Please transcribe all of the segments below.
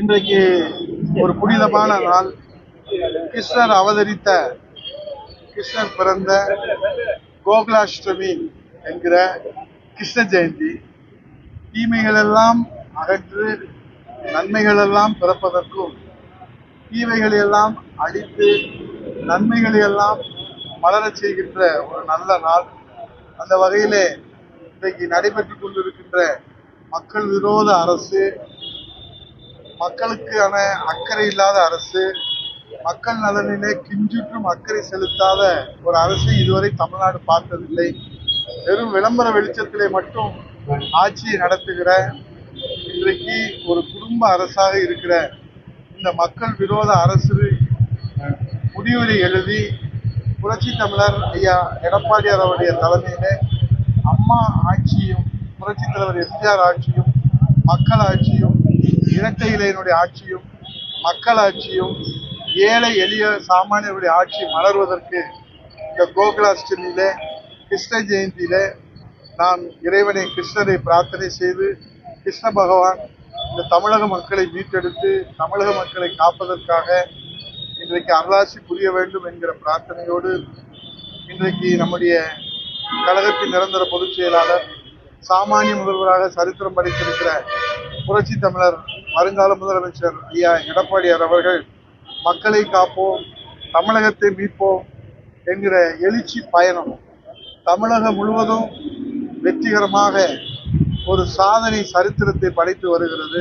இன்றைக்கு ஒரு புனிதமான நாள். கிருஷ்ணர் அவதரித்த கிருஷ்ணர் பிறந்த கோகுலாஷ்டமி என்கிற கிருஷ்ண ஜெயந்தி. தீமைகளெல்லாம் அகற்று நன்மைகள் எல்லாம் பிறப்பதற்கும் தீமைகளையெல்லாம் அழித்து நன்மைகளை எல்லாம் மலரச் செய்கின்ற ஒரு நல்ல நாள். அந்த வகையிலே இன்றைக்கு நடைபெற்றுக் கொண்டிருக்கின்ற மக்கள் விரோத அரசு மக்களுக்கான அக்கறை இல்லாத அரசு மக்கள் நலனிலே கிஞ்சிற்றும் அக்கறை செலுத்தாத ஒரு அரசை இதுவரை தமிழ்நாடு பார்த்ததில்லை. வெறும் விளம்பர வெளிச்சத்திலே மட்டும் ஆட்சியை நடத்துகிற இன்றைக்கு ஒரு குடும்ப அரசாக இருக்கிற இந்த மக்கள் விரோத அரசு முடிவுரை எழுதி புரட்சி தமிழர் ஐயா எடப்பாடியார் அவருடைய தலைமையிலே அம்மா ஆட்சியும் புரட்சி தலைவர் எம்ஜிஆர் ஆட்சியும் மக்கள் ஆட்சியும் இரட்டையிலையினுடைய ஆட்சியும் மக்களாட்சியும் ஏழை எளிய சாமானியருடைய ஆட்சி மலர்வதற்கு இந்த கோகுலாஷ்டமியிலே கிருஷ்ண ஜெயந்தியிலே நாம் இறைவனை கிருஷ்ணரை பிரார்த்தனை செய்து கிருஷ்ண பகவான் இந்த தமிழக மக்களை மீட்டெடுத்து தமிழக மக்களை காப்பதற்காக இன்றைக்கு அருளாசி புரிய வேண்டும் என்கிற பிரார்த்தனையோடு இன்றைக்கு நம்முடைய கழகத்தின் நிரந்தர பொதுச் செயலாளர் சாமானிய முதல்வராக சரித்திரம் படைத்திருக்கிற புரட்சி தமிழர் வருங்கால முதலமைச்சர் ஐயா எடப்பாடியார் அவர்கள் மக்களை காப்போம் தமிழகத்தை மீட்போம் என்கிற எழுச்சி பயணம் தமிழகம் முழுவதும் வெற்றிகரமாக ஒரு சாதனை சரித்திரத்தை படைத்து வருகிறது.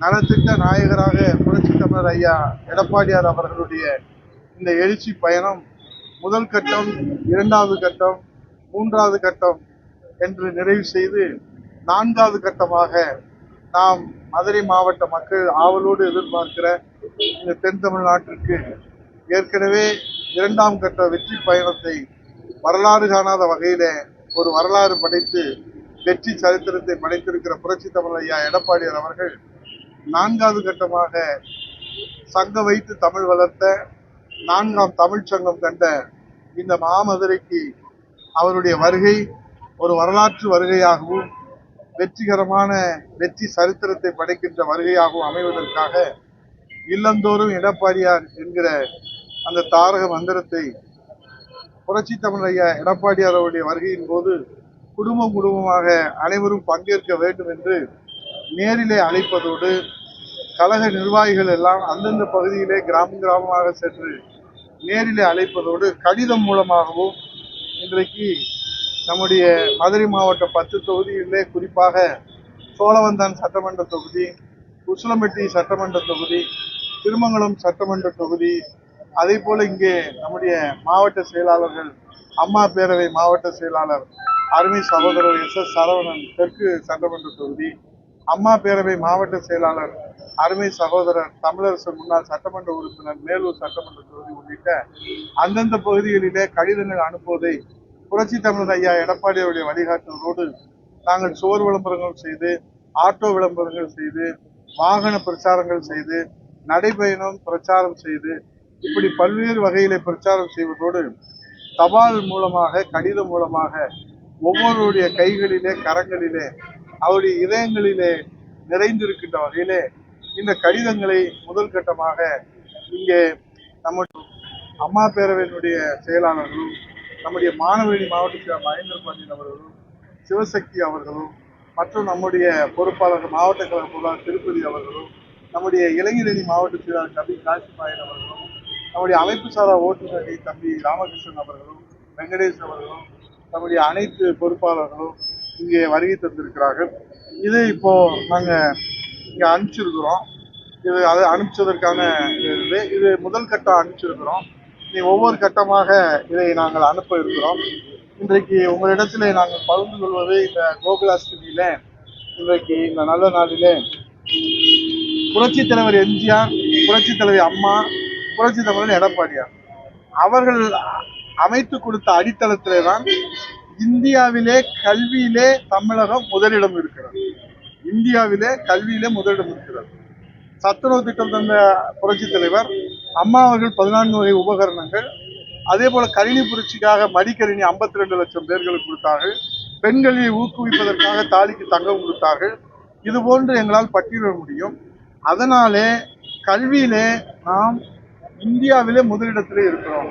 நலத்திட்ட நாயகராக புரட்சி தமிழர் ஐயா எடப்பாடியார் அவர்களுடைய இந்த எழுச்சி பயணம் முதல் கட்டம் இரண்டாவது கட்டம் மூன்றாவது கட்டம் என்று நிறைவு செய்து நான்காவது கட்டமாக நாம் மதுரை மாவட்ட மக்கள் ஆவலோடு எதிர்பார்க்கிற இந்த தென் தமிழ்நாட்டிற்கு ஏற்கனவே இரண்டாம் கட்ட வெற்றி பயணத்தை வரலாறு காணாத வகையில ஒரு வரலாறு படைத்து வெற்றி சரித்திரத்தை படைத்திருக்கிற புரட்சி தமிழ் ஐயா எடப்பாடியார் அவர்கள் நான்காவது கட்டமாக சங்க வைத்து தமிழ் வளர்த்த நான்காம் தமிழ்ச் சங்கம் கண்ட இந்த மாமதுரைக்கு அவருடைய வருகை ஒரு வரலாற்று வருகையாகவும் வெற்றிகரமான வெற்றி சரித்திரத்தை படைக்கின்ற வருகையாகவும் அமைவதற்காக இல்லந்தோறும் எடப்பாடியார் என்கிற அந்த தாரக மந்திரத்தை புரட்சி தமிழைய எடப்பாடியார் அவருடைய வருகையின் போது குடும்பம் குடும்பமாக அனைவரும் பங்கேற்க வேண்டும் என்று நேரிலே அழைப்பதோடு கழக நிர்வாகிகள் எல்லாம் அந்தந்த பகுதியிலே கிராமம் கிராமமாக சென்று நேரிலே அழைப்பதோடு கடிதம் மூலமாகவும் இன்றைக்கு நம்முடைய மதுரை மாவட்ட பத்து தொகுதிகளிலே குறிப்பாக சோழவந்தான் சட்டமன்ற தொகுதி உசிலம்பட்டி சட்டமன்ற தொகுதி திருமங்கலம் சட்டமன்ற தொகுதி அதே போல் இங்கே நம்முடைய மாவட்ட செயலாளர்கள் அம்மா பேரவை மாவட்ட செயலாளர் அருமை சகோதரர் எஸ் எஸ் சரவணன் தெற்கு சட்டமன்ற தொகுதி அம்மா பேரவை மாவட்ட செயலாளர் அருமை சகோதரர் தமிழரசு முன்னாள் சட்டமன்ற உறுப்பினர் மேலூர் சட்டமன்ற தொகுதி உள்ளிட்ட அந்தந்த பகுதிகளிலே கடிதங்கள் அனுப்புவதை புரட்சி தமிழர் ஐயா எடப்பாடியுடைய வழிகாட்டுதலோடு நாங்கள் சுவர் விளம்பரங்கள் செய்து ஆட்டோ விளம்பரங்கள் செய்து வாகன பிரச்சாரங்கள் செய்து நடைபயணம் பிரச்சாரம் செய்து இப்படி பல்வேறு வகையிலே பிரச்சாரம் செய்வதோடு தபால் மூலமாக கடிதம் மூலமாக ஒவ்வொருடைய கைகளிலே கரங்களிலே அவருடைய இதயங்களிலே நிறைந்திருக்கின்ற வகையிலே இந்த கடிதங்களை முதல் கட்டமாக இங்கே நம்ம அம்மா பேரவையினுடைய செயலாளர்களும் நம்முடைய மாணவரி மாவட்ட மகேந்திர பாண்டியன் அவர்களும் சிவசக்தி அவர்களும் மற்றும் நம்முடைய பொறுப்பாளர் மாவட்ட கழக பொருளாளர் திருப்பதி அவர்களும் நம்முடைய இளைஞரணி மாவட்ட செயலாளர் கபி காசிமாயன் அவர்களும் நம்முடைய அமைப்பு சாரா ஓட்டுநர் தம்பி ராமகிருஷ்ணன் அவர்களும் வெங்கடேஷ் அவர்களும் நம்முடைய அனைத்து பொறுப்பாளர்களும் இங்கே வருகை தந்திருக்கிறார்கள். இது இப்போ நாங்கள் இங்கே அனுப்பிச்சிருக்கிறோம். இது அதை அனுப்பிச்சதற்கான இது இது முதல் கட்டம் அனுப்பிச்சிருக்கிறோம். இனி ஒவ்வொரு கட்டமாக இதை நாங்கள் அனுப்ப இருக்கிறோம். இன்றைக்கு உங்களிடத்திலே நாங்கள் பகிர்ந்து கொள்வது இந்த கோகுலாஷ்டமியில இன்றைக்கு இந்த நல்ல நாளிலே புரட்சி தலைவர் எம்ஜிஆர் புரட்சி தலைவர் அம்மா புரட்சி தலைவர் எடப்பாடியார். அவர்கள் அமைத்து கொடுத்த அடித்தளத்திலே தான் இந்தியாவிலே கல்வியிலே தமிழகம் முதலிடம் இருக்கிறது. இந்தியாவிலே கல்வியிலே முதலிடம் இருக்கிறது. சத்துணவு திட்டம் தந்த புரட்சி தலைவர் அம்மா அவர்கள் பதினான்கு வகை உபகரணங்கள் அதே போல கணினி புரட்சிக்காக மடிக்கணினி 52 ரெண்டு லட்சம் பேர்களுக்கு கொடுத்தார்கள். பெண்களை ஊக்குவிப்பதற்காக தாலிக்கு தங்கம் கொடுத்தார்கள். இது போன்று எங்களால் பட்டியலிட முடியும். அதனாலே கல்வியிலே நாம் இந்தியாவிலே முதலிடத்திலே இருக்கிறோம்.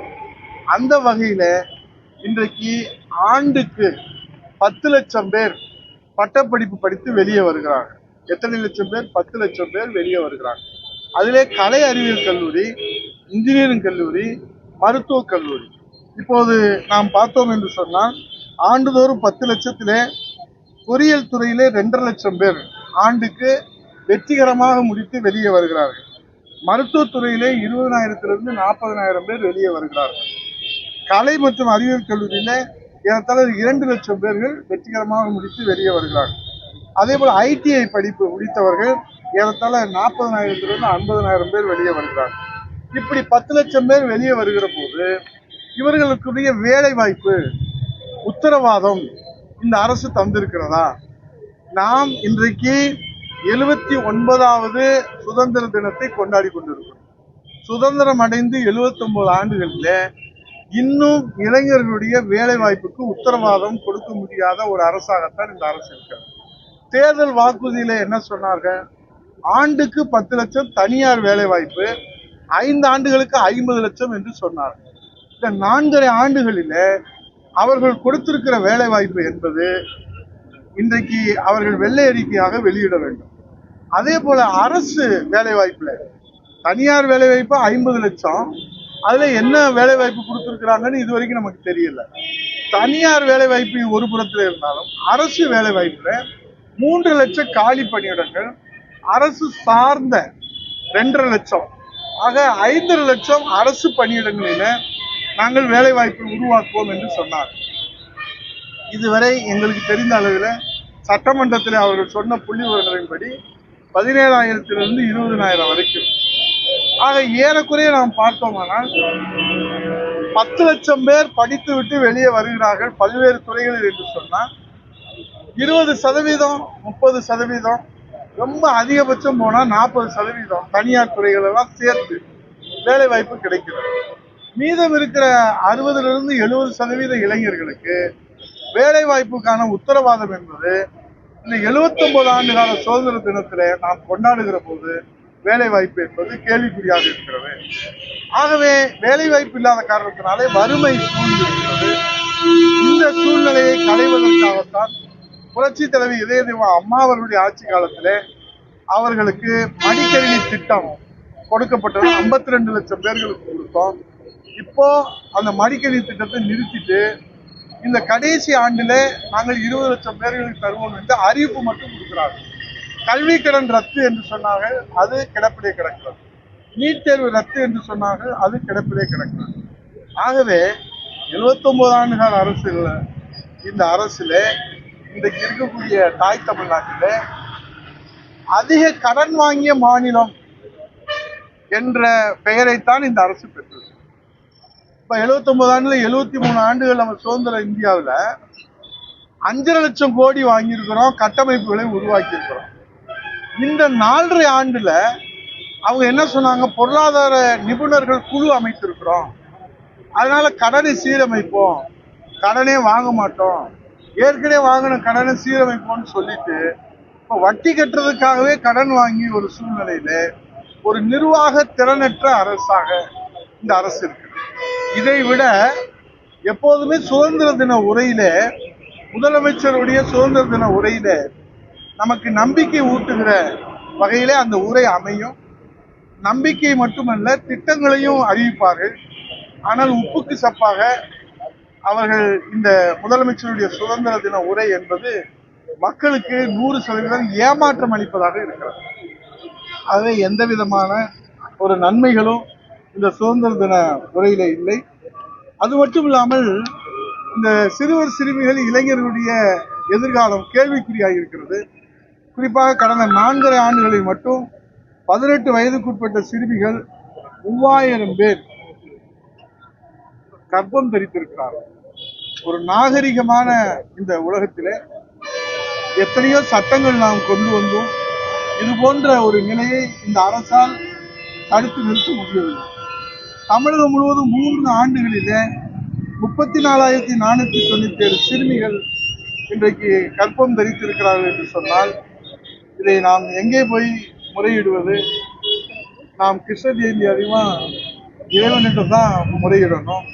அந்த வகையில் இன்றைக்கு ஆண்டுக்கு பத்து லட்சம் பேர் பட்டப்படிப்பு படித்து வெளியே வருகிறார்கள். எத்தனை லட்சம் பேர்? பத்து லட்சம் பேர் வெளியே வருகிறாங்க. அதிலே கலை அறிவியல் கல்லூரி இன்ஜினியரிங் கல்லூரி மருத்துவக் கல்லூரி. இப்போது நாம் பார்த்தோம் என்று சொன்னால் ஆண்டுதோறும் பத்து லட்சத்திலே பொறியியல் துறையிலே ரெண்டரை லட்சம் பேர் ஆண்டுக்கு வெற்றிகரமாக முடித்து வெளியே வருகிறார்கள். மருத்துவத்துறையிலே இருபதனாயிரத்திலிருந்து நாற்பதனாயிரம் பேர் வெளியே வருகிறார்கள். கலை மற்றும் அறிவியல் கல்லூரியில ஏறத்தாழ இரண்டு லட்சம் பேர்கள் வெற்றிகரமாக முடித்து வெளியே வருகிறார்கள். அதே போல் ஐடிஐ படிப்பு முடித்தவர்கள் ஏறத்தாழ நாற்பதனாயிரத்திலிருந்து ஐம்பதனாயிரம் பேர் வெளியே வருகிறார் இப்படி பத்து லட்சம் பேர் வெளியே வருகிற போது இவர்களுக்குரிய வேலை வாய்ப்பு உத்தரவாதம் இந்த அரசு தந்திருக்கிறதா? நாம் இன்றைக்கு எழுபத்தி ஒன்பதாவது சுதந்திர தினத்தை கொண்டாடி கொண்டிருக்கிறோம். சுதந்திரம் அடைந்து 79 ஆண்டுகளில் இன்னும் இளைஞர்களுடைய வேலை வாய்ப்புக்கு உத்தரவாதம் கொடுக்க முடியாத ஒரு அரசாகத்தான் இந்த அரசு இருக்கிறது. தேர்தல் வாக்குறுதியில என்ன சொன்னார்கள்? ஆண்டுக்கு பத்து லட்சம் தனியார் வேலை வாய்ப்பு ஐந்து ஆண்டுகளுக்கு ஐம்பது லட்சம் என்று சொன்னார்கள். இந்த நான்கரை ஆண்டுகளில் அவர்கள் கொடுத்திருக்கிற வேலை வாய்ப்பு என்பது இன்றைக்கு அவர்கள் வெள்ளை அறிக்கையாக வெளியிட வேண்டும். அதே போல அரசு வேலை வாய்ப்புல தனியார் வேலை வாய்ப்பு ஐம்பது லட்சம் அதுல என்ன வேலை வாய்ப்பு கொடுத்துருக்குறாங்கன்னு இது வரைக்கும் நமக்கு தெரியல. தனியார் வேலை வாய்ப்பு ஒரு புறத்தில் இருந்தாலும் அரசு வேலை வாய்ப்புல மூன்று லட்சம் காலி பணியிடங்கள் அரசு சார்ந்த ரெண்டரை லட்சம். ஆக ஐந்தரை லட்சம் அரசு பணியிடங்களில நாங்கள் வேலைவாய்ப்பை உருவாக்குவோம் என்று சொன்னார். இதுவரை எங்களுக்கு தெரிந்த அளவில் சட்டமன்றத்தில் அவர்கள் சொன்ன புள்ளி விவரங்களின்படி பதினேழாயிரத்திலிருந்து இருபதனாயிரம் வரைக்கும். ஆக ஏறக்குறைய நாம் பார்த்தோமானால் பத்து லட்சம் பேர் படித்து விட்டு வெளியே வருகிறார்கள் பல்வேறு துறைகளில் என்று சொன்னால் இருபது சதவீதம் முப்பது சதவீதம் ரொம்ப அதிகபட்சம் போனால் நாற்பது சதவீதம் தனியார் துறைகளெல்லாம் சேர்த்து வேலை வாய்ப்பு கிடைக்கிறது மீதம் இருக்கிற அறுபதுல இருந்து எழுபது சதவீத இளைஞர்களுக்கு வேலை வாய்ப்புக்கான உத்தரவாதம் என்பது இந்த 79 ஆண்டு கால சுதந்திர தினத்திலே நாம் கொண்டாடுகிற போது வேலை வாய்ப்பு என்பது கேள்விக்குறியாக இருக்கிறது. ஆகவே வேலை வாய்ப்பு இல்லாத காரணத்தினாலே வறுமை சூழ்ந்திருக்கிறது இந்த சூழ்நிலையை களைவதற்காகத்தான் புரட்சி தலைவி இதய அம்மா அவர்களுடைய ஆட்சி காலத்திலே அவர்களுக்கு மடிக்கணினி திட்டம் கொடுக்கப்பட்டது. 52 ரெண்டு லட்சம் பேர்களுக்கு கொடுத்தோம். இப்போ அந்த மடிக்கணினி திட்டத்தை நிறுத்திட்டு இந்த கடைசி ஆண்டிலே நாங்கள் இருபது லட்சம் பேர்களுக்கு தருவோம் என்று அறிவிப்பு மட்டும் கொடுக்கிறார்கள். கல்வி கடன் ரத்து என்று சொன்னார்கள் அது கிடப்பிலே கிடக்கிறது. நீட் தேர்வு ரத்து என்று சொன்னார்கள் அது கிடப்பிலே கிடக்கிறது. ஆகவே 79 ஆண்டு கால அரசில் இந்த அரசுல இன்றைக்கு இருக்கக்கூடிய தாய் தமிழ்நாட்டில் அதிக கடன் வாங்கிய மாநிலம் என்ற பெயரைத்தான் இந்த அரசு பெற்றது. இப்ப 79 ஆண்டுல 73 மூணு ஆண்டுகள் நம்ம சுதந்திர இந்தியாவுல அஞ்சரை லட்சம் கோடி வாங்கியிருக்கிறோம் கட்டமைப்புகளை உருவாக்கி இருக்கிறோம் இந்த நாலரை ஆண்டுல அவங்க என்ன சொன்னாங்க? பொருளாதார நிபுணர்கள் குழு அமைத்திருக்கிறோம். அதனால கடனை சீரமைப்போம். கடனே வாங்க மாட்டோம். ஏற்கனவே வாங்கின கடனை சீரமைப்போம்னு சொல்லிட்டு இப்போ வட்டி கட்டுறதுக்காகவே கடன் வாங்கி ஒரு சூழ்நிலையில ஒரு நிர்வாக திறனற்ற அரசாக இந்த அரசு இருக்கு இதை விட எப்போதுமே சுதந்திர தின உரையில முதலமைச்சருடைய சுதந்திர தின உரையில நமக்கு நம்பிக்கை ஊட்டுகிற வகையிலே அந்த உரை அமையும். நம்பிக்கை மட்டுமல்ல திட்டங்களையும் அறிவிப்பார்கள். ஆனால் உப்புக்கு சப்பாக அவர்கள் இந்த முதலமைச்சருடைய சுதந்திர தின உரை என்பது மக்களுக்கு நூறு சதவீதம் ஏமாற்றம் அளிப்பதாக இருக்கிறது. ஆகவே எந்த விதமான ஒரு நன்மைகளும் இந்த சுதந்திர தின உரையில இல்லை. அது மட்டும் இல்லாமல் இந்த சிறுவர் சிறுமிகள் இளைஞர்களுடைய எதிர்காலம் கேள்விக்குறியாக இருக்கிறது. குறிப்பாக கடந்த நான்கரை ஆண்டுகளில் மட்டும் பதினெட்டு வயதுக்குட்பட்ட சிறுமிகள் மூவாயிரம் பேர் கர்ப்பம் தரித்திருக்கிறார்கள். ஒரு நாகரிகமான இந்த உலகத்திலே எத்தனையோ சட்டங்கள் நாம் கொண்டு வந்தோம். இது போன்ற ஒரு நிலையை இந்த அரசால் தடுத்து நிறுத்த முடியவில்லை. தமிழகம் முழுவதும் மூன்று ஆண்டுகளிலே முப்பத்தி நாலாயிரத்தி நானூற்றி தொண்ணூற்றி ஏழு சிறுமிகள் இன்றைக்கு கற்பம் தரித்திருக்கிறார்கள் என்று சொன்னால் இதை நாம் எங்கே போய் முறையிடுவது? நாம் கிருஷ்ண ஜெயந்தி அதிகமா இறைவனிடம் தான் முறையிடணும்.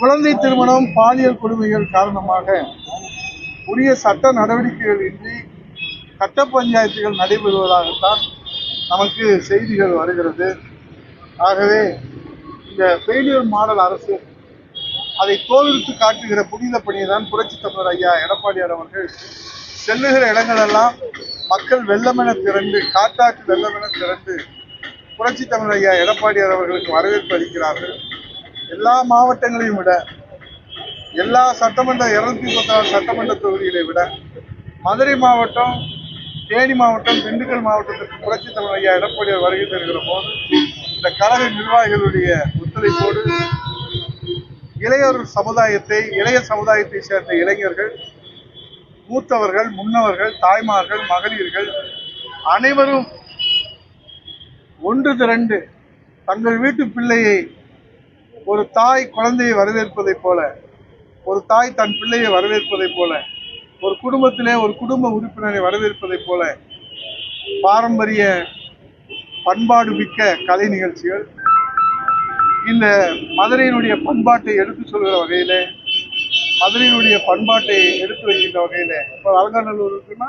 குழந்தை திருமணம் பாலியல் கொடுமைகள் காரணமாக உரிய சட்ட நடவடிக்கைகள் இன்றி கட்ட பஞ்சாயத்துகள் நடைபெறுவதாகத்தான் நமக்கு செய்திகள் வருகிறது. ஆகவே இந்த ஃபெயிலியர் மாடல் அரசு அதை கோவிலுக்கு காட்டுகிற புனித பணியை தான் புரட்சி தமிழர் ஐயா எடப்பாடியார் அவர்கள் செல்லுகிற இடங்களெல்லாம் மக்கள் வெள்ளமென திரண்டு காட்டாற்று வெள்ளமென திரண்டு புரட்சி தமிழர் ஐயா எடப்பாடியார் அவர்களுக்கு வரவேற்பு அளிக்கிறார்கள். எல்லா மாவட்டங்களையும் விட எல்லா சட்டமன்ற இருநூத்தி முப்பத்தாறு சட்டமன்ற தொகுதிகளை விட மதுரை மாவட்டம் தேனி மாவட்டம் திண்டுக்கல் மாவட்டத்திற்கு புரட்சி தலைவர் ஐயா எடப்பாடியார் வருகை தருகிற போது இந்த கழக நிர்வாகிகளுடைய ஒத்துழைப்போடு இளையோர் சமுதாயத்தை இளைய சமுதாயத்தை சேர்ந்த இளைஞர்கள் மூத்தவர்கள் முன்னவர்கள் தாய்மார்கள் மகளிர்கள் அனைவரும் ஒன்று திரண்டு தங்கள் வீட்டு பிள்ளையை ஒரு தாய் குழந்தையை வரவேற்பதைப் போல ஒரு தாய் தன் பிள்ளையை வரவேற்பதைப் போல ஒரு குடும்பத்திலே ஒரு குடும்ப உறுப்பினரை வரவேற்பதைப் போல பாரம்பரிய பண்பாடு மிக்க கலை நிகழ்ச்சிகள் இந்த மதுரையினுடைய பண்பாட்டை எடுத்து சொல்கிற வகையில் மதுரையினுடைய பண்பாட்டை எடுத்து வைக்கின்ற வகையில் இப்போ அலங்காநல்லூர் இருக்குன்னா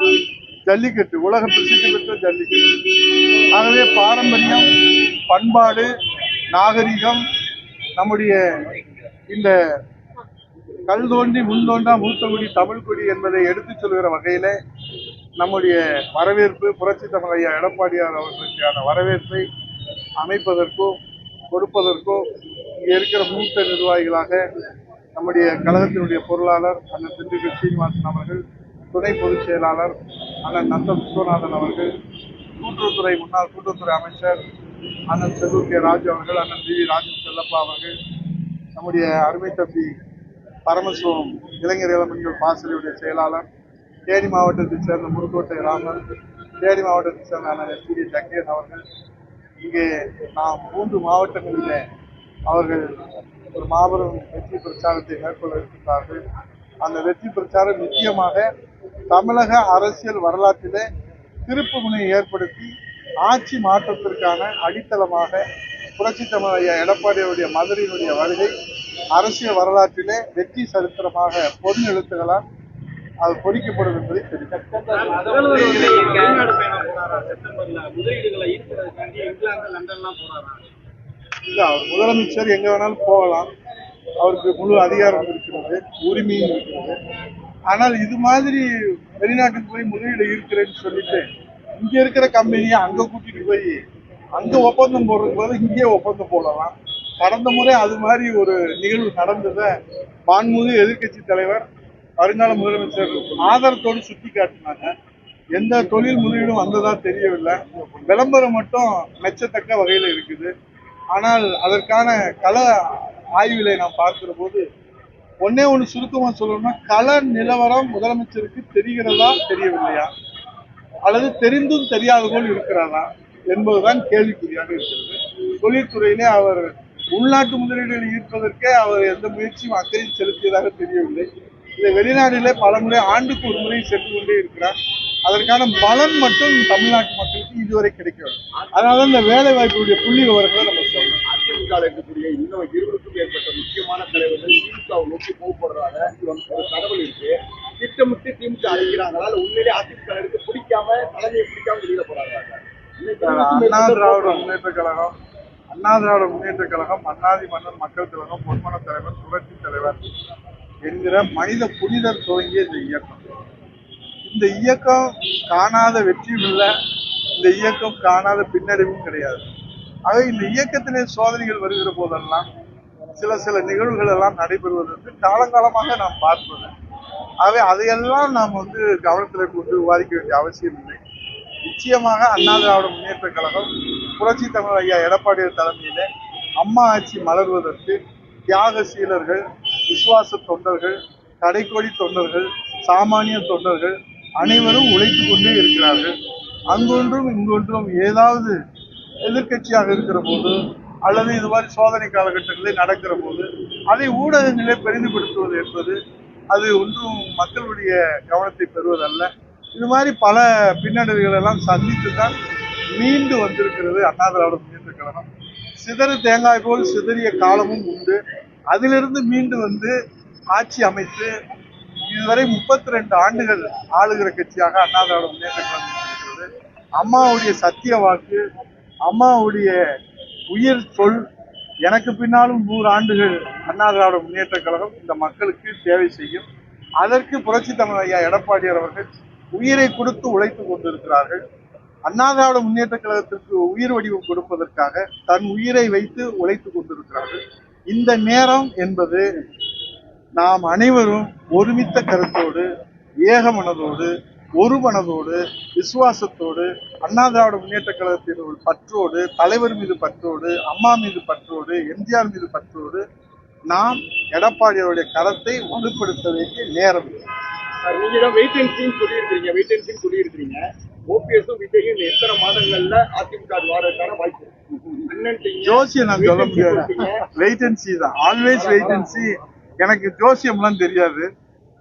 ஜல்லிக்கட்டு உலக பிரசித்தி பெற்ற ஜல்லிக்கட்டு. ஆகவே பாரம்பரியம் பண்பாடு நாகரிகம் நம்முடைய இந்த கல் தோண்டி முன் தோண்டா மூத்தகுடி தமிழ் குடி என்பதை எடுத்துச் சொல்கிற வகையிலே நம்முடைய வரவேற்பு புரட்சி தமிழ் ஐயா எடப்பாடியார் அவர்களுக்கான வரவேற்பை அமைப்பதற்கோ கொடுப்பதற்கோ இங்கே இருக்கிற மூத்த நிர்வாகிகளாக நம்முடைய கழகத்தினுடைய பொருளாளர் அண்ணன் திண்டுக்கல் சீனிவாசன் அவர்கள் துணை பொதுச் செயலாளர் அண்ணன் நந்தம் விஸ்வநாதன் அவர்கள் கூட்டுறவுத்துறை முன்னாள் கூட்டுறவுத்துறை அமைச்சர் அண்ணன் செல்லூர் கே ராஜு அவர்கள் அண்ணன் வி வி ராஜன் செல்லப்பா அவர்கள் நம்முடைய அருமை தம்பி பரமசிவம் இளைஞர் இளமன்கள் பாசறையுடைய செயலாளர் தேனி மாவட்டத்தைச் சேர்ந்த முருகோட்டை ராமன் தேனி மாவட்டத்தைச் சேர்ந்த அண்ணன் எஸ் டி ஜக்கேன் அவர்கள். இங்கே நாம் மூன்று மாவட்டங்களிலே அவர்கள் ஒரு மாபெரும் வெற்றி பிரச்சாரத்தை மேற்கொள்ள இருக்கின்றார்கள். அந்த வெற்றி பிரச்சாரம் நிச்சயமாக தமிழக அரசியல் வரலாற்றிலே திருப்புமுனை ஏற்படுத்தி ஆட்சி மாற்றத்திற்கான அடித்தளமாக புரட்சி தமிழ் எடப்பாடியுடைய மதுரையினுடைய வருகை அரசியல் வரலாற்றிலே வெற்றி சரித்திரமாக பொன் எழுத்துகளால் அது பொறிக்கப்படும் என்பதை தெரிவித்தார் இல்ல அவர் முதலமைச்சர் எங்க வேணாலும் போகலாம். அவருக்கு முழு அதிகாரம் இருக்கிறது உரிமையும் இருக்கிறது. ஆனால் இது மாதிரி வெளிநாட்டுக்கு போய் முதலீடு இருக்கிறேன்னு சொல்லிட்டு இங்க இருக்கிற கம்பெனியை அங்க கூட்டிட்டு போய் அங்க ஒப்பந்தம் போடுறதுக்கு பதிலா இங்கேயே ஒப்பந்தம் போடலாம். கடந்த முறை அது மாதிரி ஒரு நிகழ்வு நடந்ததை மாண்புமிகு எதிர்க்கட்சி தலைவர் வருங்கால முதலமைச்சர் ஆதாரத்தோடு சுட்டி காட்டினாங்க எந்த தொழில் முதலீடும் வந்ததா தெரியவில்லை. விளம்பரம் மட்டும் மெச்சத்தக்க வகையில் இருக்குது. ஆனால் அதற்கான கள ஆய்விலை நாம் பார்க்கிற போது ஒன்னே ஒன்று சுருக்கமாக சொல்லணும்னா கள நிலவரம் முதலமைச்சருக்கு தெரிகிறதா தெரியவில்லையா? அல்லது தெரிந்தும் தெரியாத போல் இருக்கிறாரா என்பதுதான் கேள்விக்குறியாக இருக்கிறது. தொழில்துறையிலே அவர் உள்நாட்டு முதலீடுகளை ஈர்ப்பதற்கே அவர் எந்த முயற்சியும் அக்கறையும் செலுத்தியதாக தெரியவில்லை. இதை வெளிநாட்டிலே பல முறை ஆண்டுக்கு ஒரு முறை சென்று கொண்டே இருக்கிறார். அதற்கான பலன் மட்டும் தமிழ்நாட்டு மக்களுக்கு இதுவரை கிடைக்கவில்லை. அதனால இந்த வேலை வாய்ப்புடைய புள்ளி விவரங்களை நம்ம சொல்லணும். அதிமுக இருக்கக்கூடிய இன்னும் இருபதுக்கும் மேற்பட்ட முக்கியமான தலைவர்கள் திமுக நோக்கி போகப்படுறாங்க ஒரு தகவல் இருக்கு. திட்டமிட்டு திமுக அழைக்கிறாங்களா இல்ல உண்மையிலே அதிமுக பிடிக்காம தலைமையை பிடிக்காம வெளியில அண்ணா திராவிட முன்னேற்ற கழகம் அண்ணா திராவிட முன்னேற்ற கழகம் அண்ணாதி மன்னர் மக்கள் கழகம் பொன்மன தலைவர் புரட்சி தலைவர் என்கிற மனித புனிதர் துவங்கிய இந்த இயக்கம். இந்த இயக்கம் காணாத வெற்றியும் இல்லை. இந்த இயக்கம் காணாத பின்னடைவும் கிடையாது. ஆக இந்த இயக்கத்திலே சோதனைகள் வருகிற போதெல்லாம் சில சில நிகழ்வுகள் எல்லாம் நடைபெறுவது வந்து காலங்காலமாக நாம் பார்ப்பது. ஆகவே அதையெல்லாம் நாம் வந்து கவனத்தில் கொண்டு விவாதிக்க வேண்டிய அவசியம் இல்லை. நிச்சயமாக அண்ணா திராவிட முன்னேற்ற கழகம் புரட்சி தமிழ் ஐயா எடப்பாடியார் தலைமையிலே அம்மா ஆட்சி மலர்வதற்கு தியாக சீலர்கள் விசுவாச தொண்டர்கள் கடைக்கோடி தொண்டர்கள் சாமானிய தொண்டர்கள் அனைவரும் உழைத்து கொண்டே இருக்கிறார்கள். அங்கொன்றும் இங்கொன்றும் ஏதாவது எதிர்க்கட்சியாக இருக்கிற போது அல்லது இது மாதிரி சோதனை காலகட்டங்களில் நடக்கிற போது அதை ஊடகங்களே பெரிதுபடுத்துவது என்பது அது ஒன்றும் மக்களுடைய கவனத்தை பெறுவதல்ல. இது மாதிரி பல பின்னடைவுகள் எல்லாம் சந்தித்து தான் மீண்டு வந்திருக்கிறது அண்ணா திராவிட முன்னேற்ற கழகம். சிதறு தேங்காய் போல் சிதறிய காலமும் உண்டு. அதிலிருந்து மீண்டு வந்து ஆட்சி அமைத்து இதுவரை முப்பத்தி ரெண்டு ஆண்டுகள் ஆளுகிற கட்சியாக அண்ணா திராவிட முன்னேற்ற கழகம் இருக்கிறது. அம்மாவுடைய சத்திய வாக்கு அம்மாவுடைய உயிர் சொல் எனக்கு பின்னாலும் நூறு ஆண்டுகள் அண்ணா திராவிட முன்னேற்ற கழகம் இந்த மக்களுக்கு சேவை செய்யும். அதற்கு புரட்சி தமிழ் ஐயா எடப்பாடியார் அவர்கள் உயிரை கொடுத்து உழைத்துக் கொண்டிருக்கிறார்கள். அண்ணா திராவிட முன்னேற்ற கழகத்திற்கு உயிர் வடிவம் கொடுப்பதற்காக தன் உயிரை வைத்து உழைத்துக் கொண்டிருக்கிறார்கள். இந்த நேரம் என்பது நாம் அனைவரும் ஒருமித்த கருத்தோடு ஏக மனதோடு ஒரு மனதோடு விசுவாசத்தோடு அண்ணா திராவிட முன்னேற்ற கழகத்தின் ஒரு பற்றோடு தலைவர் மீது பற்றோடு அம்மா மீது பற்றோடு எம்ஜிஆர் மீது பற்றோடு நாம் எடப்பாடியாருடைய கரத்தை வலுப்படுத்த வேண்டிய நேரம் நீங்க தான் வெயிட் அண்ட் சீன் சொல்லியிருக்கீங்க வெயிட் அண்ட் சீன் சொல்லியிருக்கீங்க ஓபிஎஸும் விஜயும் இன்னும் எத்தனை மாதங்கள்ல அதிமுக வாரதுக்கான வாய்ப்பு ஜோசியம் நான் சொல்ல முடியாது. வெயிட் அண்ட் சி தான். ஆல்வேஸ் வெயிட் அண்ட் சி எனக்கு ஜோசியம்லாம் தெரியாது.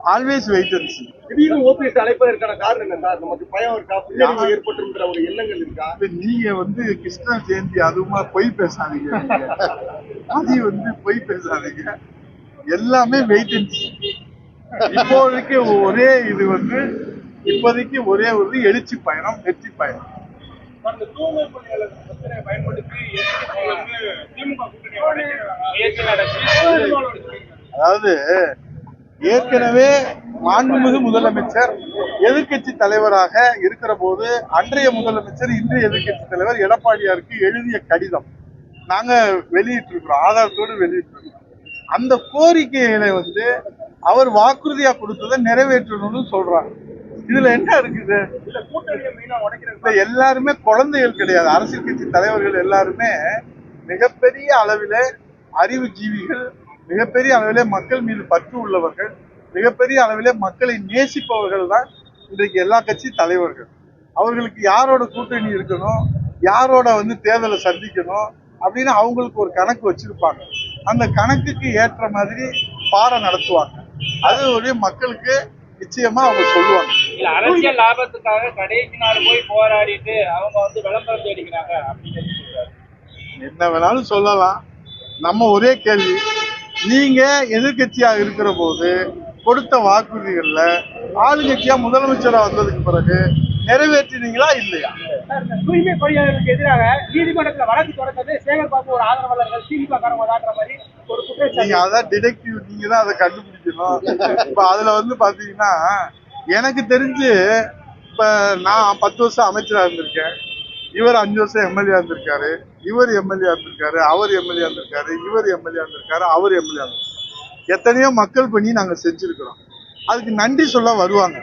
ஆல்வேஸ் வெயிட் அண்ட் சி திடீர்னு ஓபிஎஸ் அழைப்பதற்கான காரணம் என்ன சார் நமக்கு பயம் இருக்கா? பின்னடைவு ஏற்பட்டுங்கிற ஒரு எண்ணங்கள் இருக்கா? நீங்க வந்து கிருஷ்ண ஜெயந்தி அதுவுமா பொய் பேசாதீங்க. அது வந்து பொய் பேசாதீங்க. எல்லாமே வெயிட் அண்ட் சி இப்போதைக்கு ஒரே இது வந்து இப்போதைக்கு ஒரே ஒரு எழுச்சி பயணம் வெற்றி பயணம். அதாவது ஏற்கனவே மாண்புமிகு முதலமைச்சர் எதிர்க்கட்சி தலைவராக இருக்கிற போது அன்றைய முதலமைச்சர் இன்றைய எதிர்க்கட்சி தலைவர் எடப்பாடியாருக்கு எழுதிய கடிதம் நாங்க வெளியிட்டிருக்கிறோம் ஆதாரத்தோடு வெளியிட்டிருக்கிறோம். அந்த கோரிக்கைகளை வந்து அவர் வாக்குறுதியா கொடுத்ததை நிறைவேற்றணும்னு சொல்றாங்க. இதுல என்ன இருக்குது? இந்த எல்லாருமே குழந்தைகள் கிடையாது. அரசியல் கட்சி தலைவர்கள் எல்லாருமே மிகப்பெரிய அளவிலே அறிவு ஜீவிகள் மிகப்பெரிய அளவிலே மக்கள் மீது பற்று உள்ளவர்கள் மிகப்பெரிய அளவிலே மக்களை நேசிப்பவர்கள் தான் இன்றைக்கு எல்லா கட்சி தலைவர்கள். அவர்களுக்கு யாரோட கூட்டணி இருக்கணும் யாரோட வந்து தேர்தலை சந்திக்கணும் அப்படின்னு அவங்களுக்கு ஒரு கணக்கு வச்சிருப்பாங்க. அந்த கணக்குக்கு ஏற்ற மாதிரி பாடம் நடத்துவாங்க. அது ஒரு மக்களுக்கு நிச்சயமா அவங்க சொல்லுவாங்க. அரசியல் லாபத்துக்காக கடைசி நாள் போய் போராடிட்டு அவங்க வந்து விளம்பரம் தேடிக்கிறாங்க அப்படின்னு என்ன வேணாலும் சொல்லலாம். நம்ம ஒரே கேள்வி நீங்க எதிர்க்கட்சியா இருக்கிற போது கொடுத்த வாக்குறுதிகள்ல ஆளுங்கட்சியா முதலமைச்சரா வந்ததுக்கு பிறகு நிறைவேற்றினீங்களா இல்லையா? தூய்மை பணியாளர்களுக்கு எதிராக நீதிமன்றத்துல வழக்கு தொடர்ந்தது. சேகர் பாபு ஒரு ஆதரவாளர்கள் திமுக மாதிரி ஒரு குற்றச்சாட்டு. அதான் டிடெக்டிவ் நீங்க தான் அதை கண்டுபிடிக்கணும். இப்ப அதுல வந்து பாத்தீங்கன்னா எனக்கு தெரிஞ்சு இப்ப நான் பத்து வருஷம் அமைச்சரா இருந்திருக்கேன். இவர் அஞ்சு வருஷம் எம்எல்ஏ இருந்திருக்காரு. இவர் எம்எல்ஏ இருந்திருக்காரு அவர் எம்எல்ஏ இருந்திருக்காரு இவர் எம்எல்ஏ இருந்திருக்காரு அவர் எம்எல்ஏ எத்தனையோ மக்கள் பண்ணி நாங்கள் செஞ்சுருக்கிறோம். அதுக்கு நன்றி சொல்ல வருவாங்க.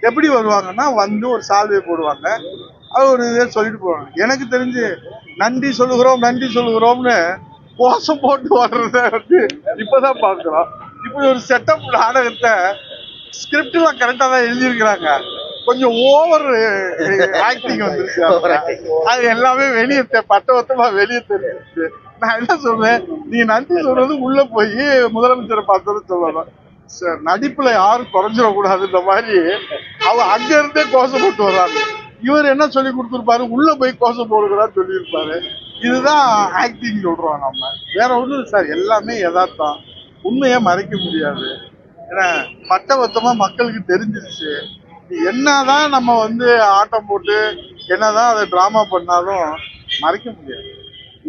எப்படி வருவாங்கன்னா வந்து ஒரு சால்வை போடுவாங்க. அது ஒரு இதை சொல்லிட்டு போவாங்க. எனக்கு தெரிஞ்சு நன்றி சொல்லுகிறோம் நன்றி சொல்லுகிறோம்னு கோஷம் போட்டு வர்றத வந்து இப்பதான் பார்க்குறோம். இப்படி ஒரு செட்டப் நாடகத்தை ஸ்கிரிப்டெலாம் கரெக்டாக தான் எழுதியிருக்கிறாங்க. கொஞ்சம் ஓவர் ஆக்டிங் வந்துருச்சு அதுல. அது எல்லாமே வெளியே பட்டவத்தமா வெளியே தெரிஞ்சிருச்சு. நான் என்ன சொல்றேன்? நீங்க நன்றி சொல்றது உள்ள போய் முதலமைச்சரை பார்த்தோன்னு சொல்லணும். சார் நடிப்புல யாரும் குறைஞ்சிடக்கூடாதுன்ற மாதிரி அவ அங்க இருந்தே கோஷம் போட்டு வர்றாங்க. இவர் என்ன சொல்லி கொடுத்துருப்பாரு? உள்ள போய் கோஷம் போடுகிறான்னு சொல்லியிருப்பாரு. இதுதான் ஆக்டிங் சொல்றோம் நம்ம. வேற ஒண்ணும் சார். எல்லாமே யதார்த்தம். உண்மையை மறைக்க முடியாது. ஏன்னா பட்டவத்தமா மக்களுக்கு தெரிஞ்சிருச்சு. என்னதான் நம்ம வந்து ஆட்டம் போட்டு என்னதான் அதை ட்ராமா பண்ணாலும் மறைக்க முடியாது.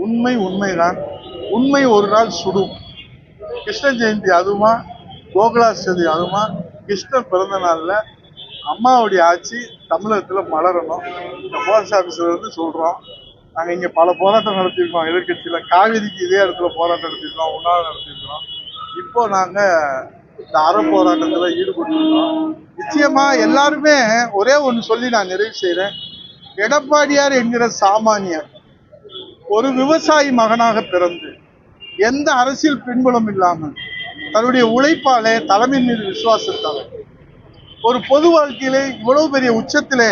உண்மை உண்மைதான். உண்மை ஒரு நாள் சுடும் கிருஷ்ண ஜெயந்தி அதுமா கோகுலாஷ்டமி அதுமா கிருஷ்ணர் பிறந்த நாளில் அம்மாவுடைய ஆட்சி தமிழகத்தில் மலரணும். இந்த போஸ்ட் ஆஃபீஸர்லேருந்து இருந்து நாங்கள் இங்கே பல போராட்டம் நடத்தியிருக்கோம் எதிர்கட்சியில் காவிரிக்கு இதே இடத்துல போராட்டம் நடத்தியிருக்கோம் உண்ணாவிரதம் நடத்தியிருக்கிறோம். இப்போ நாங்கள் இந்த அறப்போராட்டத்தில் ஈடுபட்டுருக்கோம். நிச்சயமா எல்லாருமே ஒரே ஒன்று சொல்லி நான் நிறைவு செய்கிறேன் எடப்பாடியார் என்கிற சாமானியர் ஒரு விவசாயி மகனாக பிறந்து எந்த அரசியல் பின்புலம் இல்லாமல் தன்னுடைய உழைப்பாலே தலைமை மீது விசுவாசத்தால் ஒரு பொது வாழ்க்கையிலே இவ்வளவு பெரிய உச்சத்திலே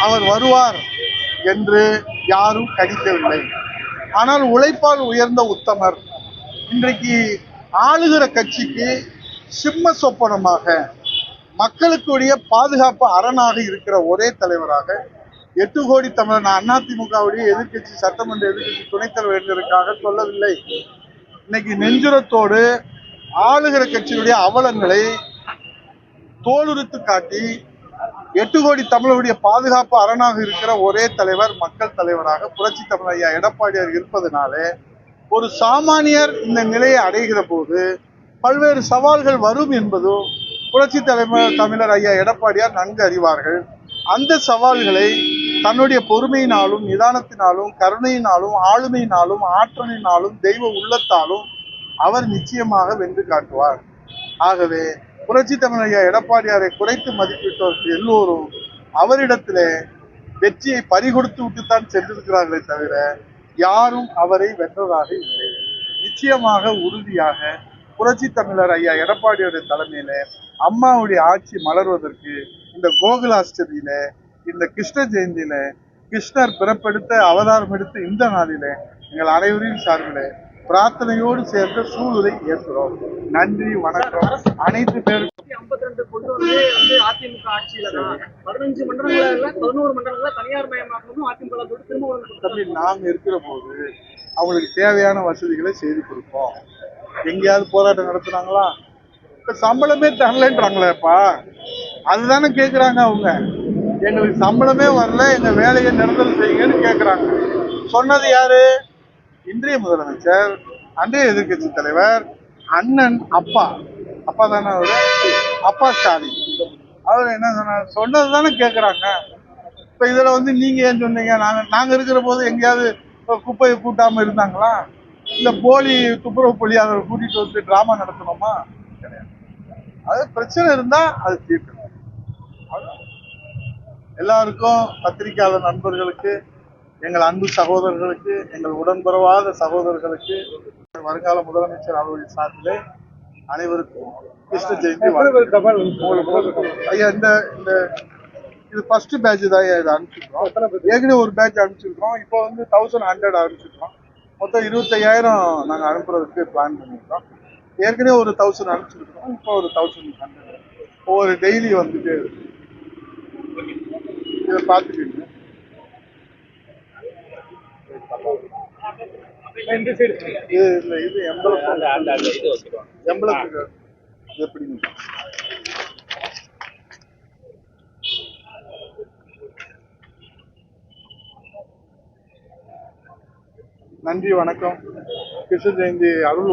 அவர் வருவார் என்று யாரும் கணிக்கவில்லை. ஆனால் உழைப்பால் உயர்ந்த உத்தமர் இன்றைக்கு ஆளுகிற கட்சிக்கு சிம்ம சொப்பனமாக மக்களுக்குடைய பாதுகாப்பு அரணாக இருக்கிற ஒரே தலைவராக எட்டு கோடி தமிழர் நான் அதிமுகவுடைய எதிர்க்கட்சி சட்டமன்ற எதிர்கட்சி துணைத் தலைவர் என்பதற்காக சொல்லவில்லை. இன்னைக்கு நெஞ்சுரத்தோடு ஆளுகிற கட்சியினுடைய அவலங்களை தோலுரித்து காட்டி எட்டு கோடி தமிழருடைய பாதுகாப்பு அரணாக இருக்கிற ஒரே தலைவர் மக்கள் தலைவராக புரட்சி தமிழ் ஐயா எடப்பாடியார் இருப்பதனாலே ஒரு சாமானியர் இந்த நிலையை அடைகிற போது பல்வேறு சவால்கள் வரும் என்பதும் புரட்சி தலைவர் தமிழர் ஐயா எடப்பாடியார் நன்கு அறிவார்கள். அந்த சவால்களை தன்னுடைய பொறுமையினாலும் நிதானத்தினாலும் கருணையினாலும் ஆளுமையினாலும் ஆற்றலினாலும் தெய்வ உள்ளத்தாலும் அவர் நிச்சயமாக வென்று காட்டுவார். ஆகவே புரட்சி தமிழர் ஐயா எடப்பாடியாரை குறைத்து மதிப்பிட்டவர்கள் எல்லோரும் அவரிடத்திலே வெற்றியை பறிகொடுத்து விட்டுத்தான் சென்றிருக்கிறார்களே தவிர யாரும் அவரை வென்றதாக இல்லை. நிச்சயமாக உறுதியாக புரட்சி தமிழர் ஐயா எடப்பாடியுடைய தலைமையில அம்மாவுடைய ஆட்சி மலர்வதற்கு இந்த கோகுலாஷ்டமியில இந்த கிருஷ்ண ஜெயந்தியில கிருஷ்ணர் பிறப்பெடுத்த அவதாரம் எடுத்த இந்த நாளிலே எங்கள் அனைவரின் சார்பிலே பிரார்த்தனையோடு சேர்ந்த சூளுரை ஏற்கிறோம் நன்றி வணக்கம். அனைத்து பேருக்கும் ஐம்பத்தி ரெண்டு கொண்டு வந்து வந்து அதிமுக ஆட்சியில தான். பதினஞ்சு மண்டலங்கள்ல பதினோரு மண்டலங்கள்ல தனியார் மயமாக்கணும் அதிமுக திரும்ப நாங்க இருக்கிற போது அவங்களுக்கு தேவையான வசதிகளை செய்து கொடுப்போம். எங்கேயாவது போராட்டம் நடத்துனாங்களா இப்ப சம்பளமே தரலன்றாங்களேப்பா. அதுதானே கேட்குறாங்க அவங்க. எங்களுக்கு சம்பளமே வரல எங்கள் வேலையை நிரந்தரம் செய்யுங்கன்னு கேட்குறாங்க சொன்னது யாரு? இன்றைய முதலமைச்சர் அன்றைய எதிர்க்கட்சி தலைவர் அண்ணன் அப்பா. அப்பா தானே அவர்? அப்பா ஸ்டாலின். அவர் என்ன சொன்னார்? சொன்னது தானே கேட்குறாங்க இப்ப இதுல வந்து நீங்க ஏன் சொன்னீங்க? நாங்க நாங்க இருக்கிற போது எங்கேயாவது குப்பையை கூட்டாம இருந்தாங்களா? இல்ல போலி துப்புரவு பொழியாளர் கூட்டிட்டு வந்து டிராமா நடத்தணுமா? கிடையாது. அது பிரச்சனை இருந்தா அது தீர்க்கணும். எல்லாருக்கும் பத்திரிகையாளர் நண்பர்களுக்கு எங்கள் அன்பு சகோதரர்களுக்கு எங்கள் உடன்புறவாத சகோதரர்களுக்கு வருங்கால முதலமைச்சர் அவருடைய சார்பிலே அனைவருக்கும் கிருஷ்ண ஜெயந்தி. ஐயா இந்த இந்த இது ஃபர்ஸ்ட் பேட்ச் தான் இது அனுப்பிச்சிருக்கோம் ஏற்கனவே ஒரு பேட்ச் அனுப்பிச்சிருக்கோம் இப்போ வந்து தௌசண்ட் ஹண்ட்ரட் அனுப்பிச்சிருக்கோம் மொத்தம் இருபத்தையாயிரம் நாங்கள் அனுப்புறதுக்கு பிளான் பண்ணியிருக்கோம். ஏற்கனவே ஒரு தௌசண்ட் அனுப்பிச்சிருக்கோம் இப்போ ஒரு தௌசண்ட் ஹண்ட்ரட் ஒவ்வொரு டெய்லி வந்துட்டு. இதை பார்த்துக்கிங்க. இது இல்லை இது எம்பளம் எம்பளத்துக்கு எப்படிங்க? நன்றி வணக்கம். கிருஷ்ண ஜெயந்தி அருள்